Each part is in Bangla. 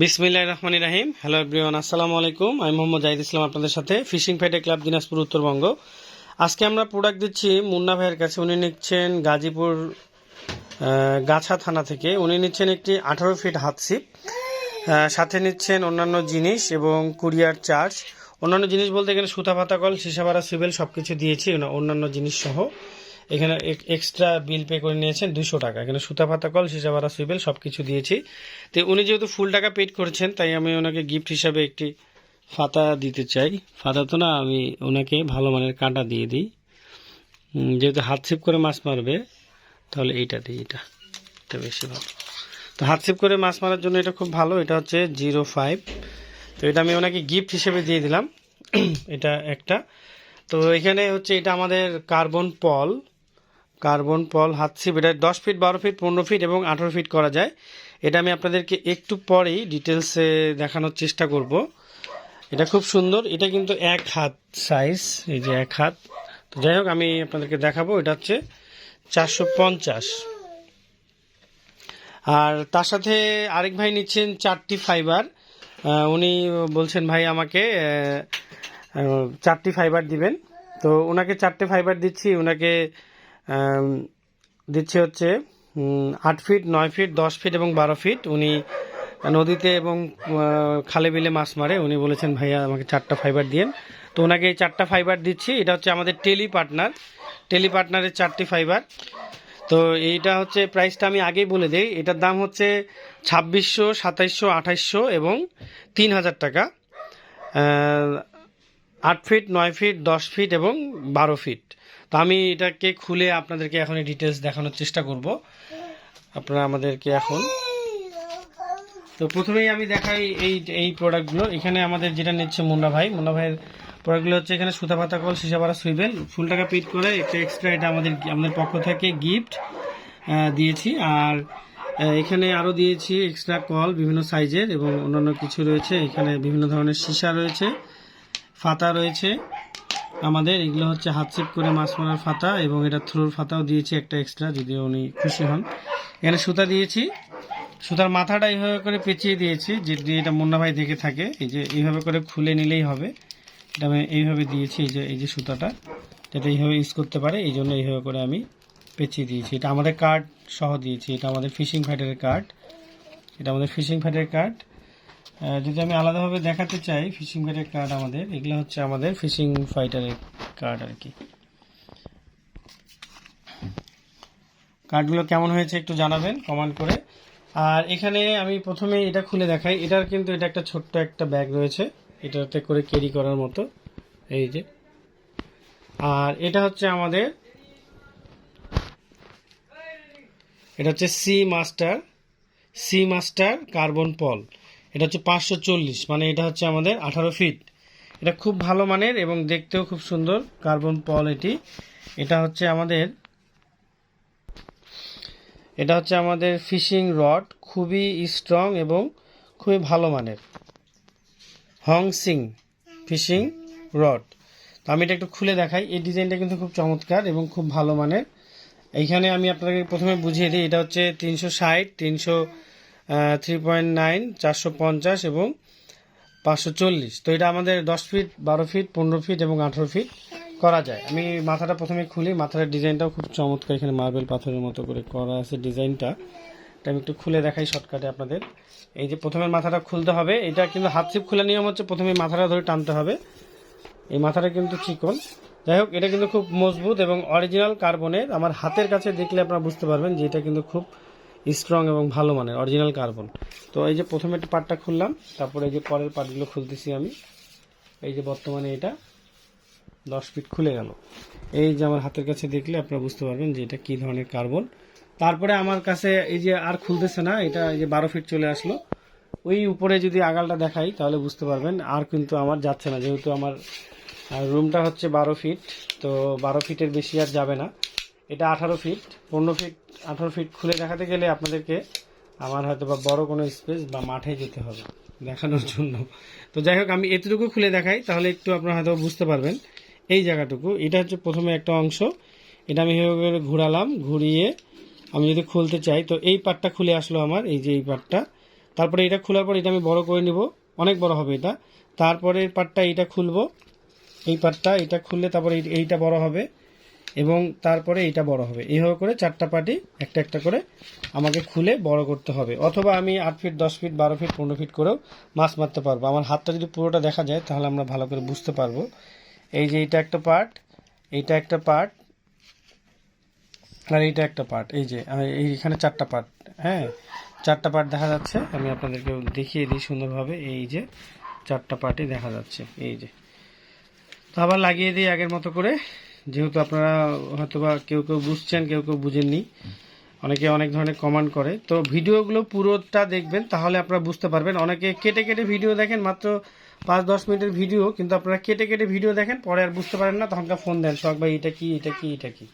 বিসমিল্লাহ রহমান রাহিম। হ্যালো এভরিওয়ান আসসালামু আলাইকুম। আমি মোহাম্মদ জাহিদ ইসলাম আপনাদের সাথে ফিশিং ফাইটে ক্লাব দিনাজপুর উত্তরবঙ্গ। আজকে আমরা প্রোডাক্ট দিচ্ছি মুন্না ভাইয়ের কাছে। উনি নিচ্ছেন গাজীপুর গাছা থানা থেকে। উনি নিচ্ছেন একটি আঠারো ফিট হাতসিপ সাথে নিচ্ছেন অন্যান্য জিনিস এবং কুরিয়ার চার্জ। অন্যান্য জিনিস বলতে এখানে সুতা পাতা, কল সিসাবারা সিভিল সব কিছু দিয়েছি। অন্যান্য জিনিস সহ এখানে এক্সট্রা বিল পে করে নিয়েছেন দুশো টাকা। এখানে সুতা পাতা, কল সিসাবারা সিভিল সব কিছু দিয়েছি। তো উনি যেহেতু ফুল টাকা পেড করেছেন, তাই আমি ওনাকে গিফট হিসাবে একটি ফাতা দিতে চাই। ফাতা তো না, আমি ওনাকে ভালো মানের কাঁটা দিয়ে দিই। যেহেতু হাত ছিপ করে মাছ মারবে, তাহলে এইটা দিই, এটা। এটা বেশি ভালো। তো হাত ছিপ করে মাছ মারার জন্য এটা খুব ভালো, এটা হচ্ছে জিরো ফাইভ তো এটা আমি ওনাকে গিফট হিসেবে দিয়ে দিলাম। এটা একটা। তো এখানে হচ্ছে এটা আমাদের কার্বন পল। কার্বন পল হাত ছিপ এটা দশ ফিট, বারো ফিট, পনেরো ফিট এবং আঠারো ফিট করা যায়। এটা আমি আপনাদেরকে একটু পরেই ডিটেলসে দেখানোর চেষ্টা করব। এটা খুব সুন্দর, এটা কিন্তু এক হাত সাইজ এই যে এক হাত। তো যাই হোক, আমি আপনাদেরকে দেখাবো, এটা হচ্ছে চারশো পঞ্চাশ। আর তার সাথে আরেক ভাই নিচ্ছেন চারটি ফাইবার উনি বলছেন, ভাই, আমাকে চারটি ফাইবার দিবেন। তো ওনাকে চারটে ফাইবার দিচ্ছি, ওনাকে দিচ্ছে হচ্ছে আট ফিট, নয় ফিট, দশ ফিট এবং বারো ফিট। উনি নদীতে এবং খালে বিলে মাছ মারে। উনি বলেছেন, ভাইয়া, আমাকে চারটা ফাইবার দিয়েন। তো ওনাকে এই চারটা ফাইবার দিচ্ছি। এটা হচ্ছে আমাদের টেলি পার্টনার টেলি পার্টনারের চারটি ফাইবার তো এইটা হচ্ছে প্রাইসটা আমি আগেই বলে দিই। এটার দাম হচ্ছে ছাব্বিশশো, সাতাইশশো, আঠাইশশো এবং তিন হাজার টাকা। আট ফিট, নয় ফিট, দশ ফিট এবং বারো ফিট। তো আমি এটাকে খুলে আপনাদেরকে এখন ডিটেলস দেখানোর চেষ্টা করব। আপনারা আমাদেরকে এখন তো প্রথমেই আমি দেখাই এই এই প্রোডাক্টগুলো এখানে আমাদের যেটা নিচ্ছে মুন্না ভাই, মুন্না ভাইয়ের প্রোডাক্টগুলো হচ্ছে এখানে সুতা পাতা কল সিসাপাড়া সুইবেল ফুল টাকা পিট করে একটা এক্সট্রা এটা আমাদের আমাদের পক্ষ থেকে গিফট দিয়েছি। আর এখানে আরও দিয়েছি এক্সট্রা কল বিভিন্ন সাইজের এবং অন্যান্য কিছু রয়েছে। এখানে বিভিন্ন ধরনের সীসা রয়েছে, ফাতা রয়েছে। আমাদের, এগুলো হচ্ছে হাত সেপ করে মাছ মারার ফাতা এবং এটা থ্রোর ফাতাও দিয়েছি একটা এক্সট্রা যদি উনি খুশি হন। এখানে সুতা দিয়েছি। সুতার মাথাটা এইভাবে করে পেঁচিয়ে দিয়েছি, যে এটা মুন্না ভাই দেখে থাকে। এই যে এইভাবে করে খুলে নিলেই হবে। এটা আমি এইভাবে দিয়েছি, এই যে এই যে সুতাটা। যাতে এইভাবে ইউজ করতে পারে, এই জন্য এইভাবে করে আমি পেঁচিয়ে দিয়েছি। এটা আমাদের কার্ড সহ দিয়েছি। এটা আমাদের ফিশিং ফাইটারের কার্ড এটা আমাদের ফিশিং ফাইটারের কার্ড যদি আমি আলাদাভাবে দেখাতে চাই ফিশিং ফাইটারের কার্ড আমাদের, এগুলো হচ্ছে আমাদের ফিশিং ফাইটারের কার্ড আর কি। কার্ডগুলো কেমন হয়েছে একটু জানাবেন কমেন্ট করে। আর এখানে আমি প্রথমে এটা খুলে দেখাই। এটার কিন্তু এটা একটা ছোট্ট একটা ব্যাগ রয়েছে, এটাতে করে ক্যারি করার মতো। এই যে। আর এটা হচ্ছে আমাদের, এটা হচ্ছে sea master sea master carbon pole এটা হচ্ছে পাঁচশো চল্লিশ মানে এটা হচ্ছে আমাদের আঠারো ফিট এটা খুব ভালো মানের এবং দেখতেও খুব সুন্দর কার্বন পল এটি এটা হচ্ছে আমাদের, এটা হচ্ছে আমাদের ফিশিং রড খুবই স্ট্রং এবং খুবই ভালো মানের। হংসিং ফিশিং রড তো আমি এটা একটু খুলে দেখাই, এই ডিজাইনটা কিন্তু খুব চমৎকার এবং খুব ভালো মানের। এইখানে আমি আপনাকে প্রথমে বুঝিয়ে দিই, এটা হচ্ছে তিনশো ষাট, তিনশো থ্রি পয়েন্ট নাইন চারশো পঞ্চাশ এবং পাঁচশো চল্লিশ। তো এটা আমাদের দশ ফিট বারো ফিট পনেরো ফিট এবং আঠেরো ফিট করা যায়। আমি মাথাটা প্রথমে খুলি, মাথার ডিজাইনটাও খুব চমৎকার। এখানে মার্বেল পাথরের মতো করে করা আছে ডিজাইনটা। এটা আমি একটু খুলে দেখাই শর্টকাটে আপনাদের। এই যে প্রথমে মাথাটা খুলতে হবে, এটা কিন্তু হাত ছিপ খোলা নিয়ম হচ্ছে প্রথমে মাথাটা ধরে টানতে হবে। এই মাথাটা কিন্তু চিকন। যাই হোক, এটা কিন্তু খুব মজবুত এবং অরিজিনাল কার্বনের আমার হাতের কাছে দেখলে আপনারা বুঝতে পারবেন যে এটা কিন্তু খুব স্ট্রং এবং ভালো মানের অরিজিনাল কার্বন তো এই যে প্রথমে একটা পার্টটা খুললাম, তারপরে এই যে পরের পার্টগুলো খুলতেছি আমি। এই যে বর্তমানে এটা দশ ফিট খুলে গেল। এই যে আমার হাতের কাছে দেখলে আপনারা বুঝতে পারবেন যে এটা কী ধরনের কার্বন তারপরে আমার কাছে এই যে আর খুলতেছে না, এটা এই যে বারো ফিট চলে আসলো। ওই উপরে যদি আগালটা দেখাই, তাহলে বুঝতে পারবেন, আর কিন্তু আমার যাচ্ছে না। যেহেতু আমার রুমটা হচ্ছে বারো ফিট তো বারো ফিটের বেশি আর যাবে না। এটা আঠারো ফিট পনেরো ফিট আঠারো ফিট খুলে দেখাতে গেলে আপনাদেরকে আমার হয়তো বা বড় কোনো স্পেস বা মাঠে যেতে হবে দেখানোর জন্য। তো যাই হোক, আমি এতটুকু খুলে দেখাই, তাহলে একটু আপনারা হয়তো বুঝতে পারবেন। এই জায়গাটুকু, এটা হচ্ছে প্রথমে একটা অংশ। এটা আমি এভাবে ঘুরালাম, ঘুরিয়ে আমি যদি খুলতে চাই, তো এই পার্টটা খুলে আসলো আমার, এই যে এই পার্টটা তারপরে এটা খোলার পর এটা আমি বড় করে নিব, অনেক বড় হবে এটা। তারপরে পার্টটা এইটা খুলবো, এই পার্টটা এটা খুললে তারপরে এই- এইটা বড় হবে। এবং তারপরে এইটা বড় হবে। এইভাবে করে চারটা পার্টি একটা একটা করে আমাকে খুলে বড় করতে হবে। অথবা আমি আট ফিট, দশ ফিট, বারো ফিট, পনেরো ফিট করেও মাছ মারতে পারব। আমার হাতটা যদি পুরোটা দেখা যায়, তাহলে আমরা ভালো করে বুঝতে পারব। এই যে এইটা একটা পার্ট এইটা একটা পার্ট আর এইটা একটা পার্ট এই যে এইখানে চারটা পার্ট হ্যাঁ চারটা পার্ট দেখা যাচ্ছে। আমি আপনাদেরকে দেখিয়ে দিই সুন্দরভাবে। এই যে চারটা পার্টই দেখা যাচ্ছে। এই যে। তো আবার লাগিয়ে দিই আগের মতো করে। যেহেতু আপনারা হয়তোবা কেউ কেউ বুঝছেন, কেউ কেউ বুঝেননি, অনেকে অনেক ধরনের কমান্ড করে। তো ভিডিওগুলো পুরোটা দেখবেন, তাহলে আপনারা বুঝতে পারবেন। অনেকে কেটে কেটে ভিডিও দেখেন, মাত্র পাঁচ দশ মিনিটের ভিডিও, কিন্তু আপনারা কেটে কেটে ভিডিও দেখেন, পরে আর বুঝতে পারেন না, তখনকার ফোন দেন, শখ ভাই, এটা কি এটা কি এটা কি?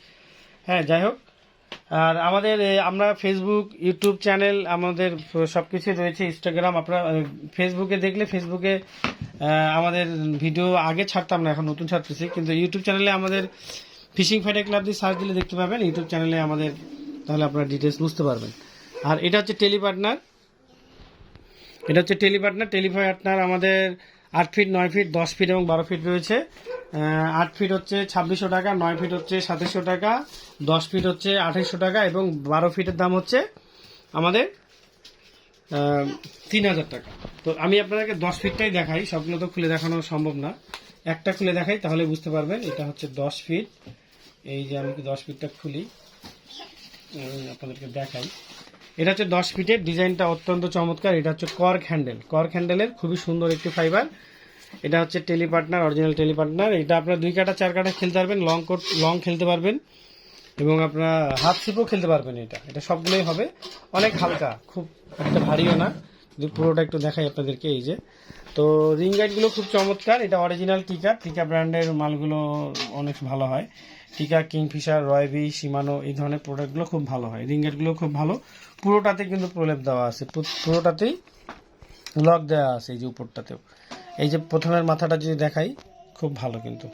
হ্যাঁ যাই হোক। আর আমাদের আমরা ফেসবুক ইউটিউব চ্যানেল আমাদের সব কিছুই রয়েছে ইনস্টাগ্রাম আপনারা ফেসবুকে দেখলে ফেসবুকে আমাদের ভিডিও আগে ছাড়তাম না, এখন নতুন ছাড়তেছি, কিন্তু ইউটিউব চ্যানেলে আমাদের ফিশিং ফাইটার ক্লাব দিয়ে সার্চ দিলে দেখতে পাবেন ইউটিউব চ্যানেলে আমাদের, তাহলে আপনারা ডিটেলস বুঝতে পারবেন। আর এটা হচ্ছে টেলি পার্টনার এটা হচ্ছে টেলি পার্টনার টেলি পার্টনার আমাদের আট ফিট, নয় ফিট, দশ ফিট এবং বারো ফিট রয়েছে। আট ফিট হচ্ছে ছাব্বিশশো টাকা, নয় ফিট হচ্ছে সাতাশশো টাকা, দশ ফিট হচ্ছে আঠাশশো টাকা এবং বারো ফিটের দাম হচ্ছে আমাদের তিন হাজার টাকা। তো আমি আপনাদেরকে দশ ফিটটাই দেখাই, সবগুলো তো খুলে দেখানো সম্ভব না। একটা খুলে দেখাই, তাহলে বুঝতে পারবেন, এটা হচ্ছে দশ ফিট। এই যে আমি দশ ফিটটা খুলি আপনাদেরকে দেখাই। এটা হচ্ছে দশ ফিটের, ডিজাইনটা অত্যন্ত চমৎকার। এটা হচ্ছে কর্ক হ্যান্ডেল কর্ক হ্যান্ডেলের খুবই সুন্দর একটি ফাইবার এটা হচ্ছে tele partner original tele partner এটা আপনার দুই কাটা, চার কাটা খেলতে পারবেন লং কোট লং খেলতে পারবেন। এবং আপনার হাফ সিপও খেলতে পারবেন এটা। এটা সবগুলোই হবে। অনেক হালকা, খুব একটা ভারীও না। যদি পুরোটা একটু দেখাই আপনাদেরকে, এই যে। তো রিং গাইডগুলো খুব চমৎকার। এটা অরিজিনাল টিকা টিকা ব্র্যান্ডের মালগুলো অনেক ভালো হয়। টিকা, কিংফিশার রয়বি সীমানো এই ধরনের প্রোডাক্টগুলো খুব ভালো হয়। রিং গাইডগুলো খুব ভালো। পুরোটাতে কিন্তু প্রলেপ দেওয়া আছে। পুরোটাতেই লক দেওয়া আছে এই যে উপরটাতেও। এই যে প্রথমের মাথাটা যদি দেখাই, খুব ভালো কিন্তু।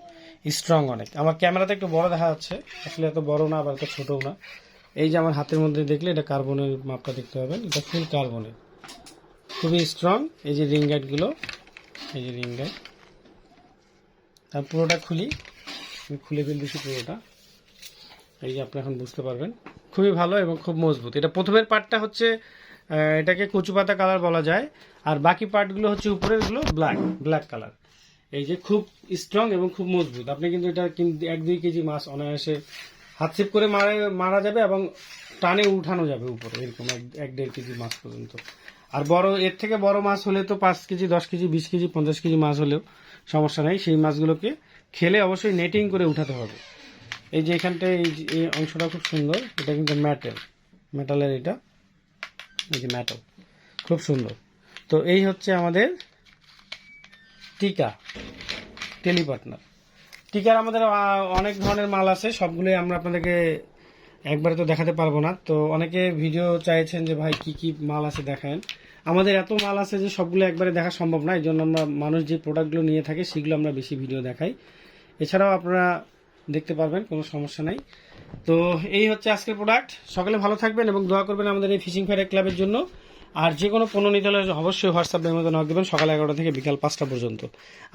স্ট্রং অনেক। আমার ক্যামেরাতে একটু বড় দেখা যাচ্ছে। আসলে এত বড় না, আবার এত ছোটও না। এই যে আমার হাতের মধ্যে দেখলে এটা কার্বনের মাপটা দেখতে পাবেন। এটা ফুল কার্বনের খুবই স্ট্রং এই যে রিং এই যে রিং গাইড তার পুরোটা খুলি। আমি খুলে ফেলতেছি পুরোটা। এই যে আপনি এখন বুঝতে পারবেন। খুবই ভালো এবং খুব মজবুত। এটা প্রথমের পার্টটা হচ্ছে এটাকে কচু পাতা কালার বলা যায়। আর বাকি পার্টগুলো হচ্ছে উপরেরগুলো ব্ল্যাক ব্ল্যাক কালার এই যে খুব স্ট্রং এবং খুব মজবুত। আপনি কিন্তু এটা কিন্তু এক দুই কেজি মাছ অনায়াসে হাত সেপ করে মারা মারা যাবে এবং টানে উঠানো যাবে উপরে, এরকম এক দেড় কেজি মাছ পর্যন্ত। আর বড়, এর থেকে বড় মাছ হলে তো পাঁচ কেজি, দশ কেজি, বিশ কেজি, পঞ্চাশ কেজি মাছ হলেও সমস্যা নেই। সেই মাছগুলোকে খেলে অবশ্যই নেটিং করে উঠাতে হবে। এই যে এখানটায় এই যে- অংশটা খুব সুন্দর, এটা কিন্তু ম্যাটেল মেটালের এটা, এই যে মেটাল খুব সুন্দর। তো এই হচ্ছে আমাদের টিকা টেলি পার্টনার টিকার আমাদের অনেক ধরনের মাল আছে, সবগুলোই আমরা আপনাদেরকে একবারে তো দেখাতে পারব না। তো অনেকে ভিডিও চাইছেন যে, ভাই, কি কি মাল আছে দেখান? আমাদের এত মাল আছে যে, সবগুলো একবারে দেখা সম্ভব না। এই জন্য আমরা মানুষ যে প্রোডাক্টগুলো নিয়ে থাকে, সেগুলো আমরা বেশি ভিডিও দেখাই। এছাড়াও আপনারা দেখতে পারবেন, কোনো সমস্যা নাই। তো এই হচ্ছে আজকের প্রোডাক্ট সকালে ভালো থাকবেন এবং দোয়া করবেন আমাদের এই ফিশিং ফায়ার ক্লাবের জন্য। আর যে কোনো পণ্য নিতে হলে অবশ্যই হোয়াটসঅ্যাপের মধ্যে নক দেবেন সকাল এগারোটা থেকে বিকাল পাঁচটা পর্যন্ত।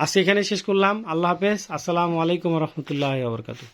আজকে এখানে শেষ করলাম। আল্লাহ হাফেজ। আসসালামু আলাইকুম রহমতুল্লাহ আবরকাতু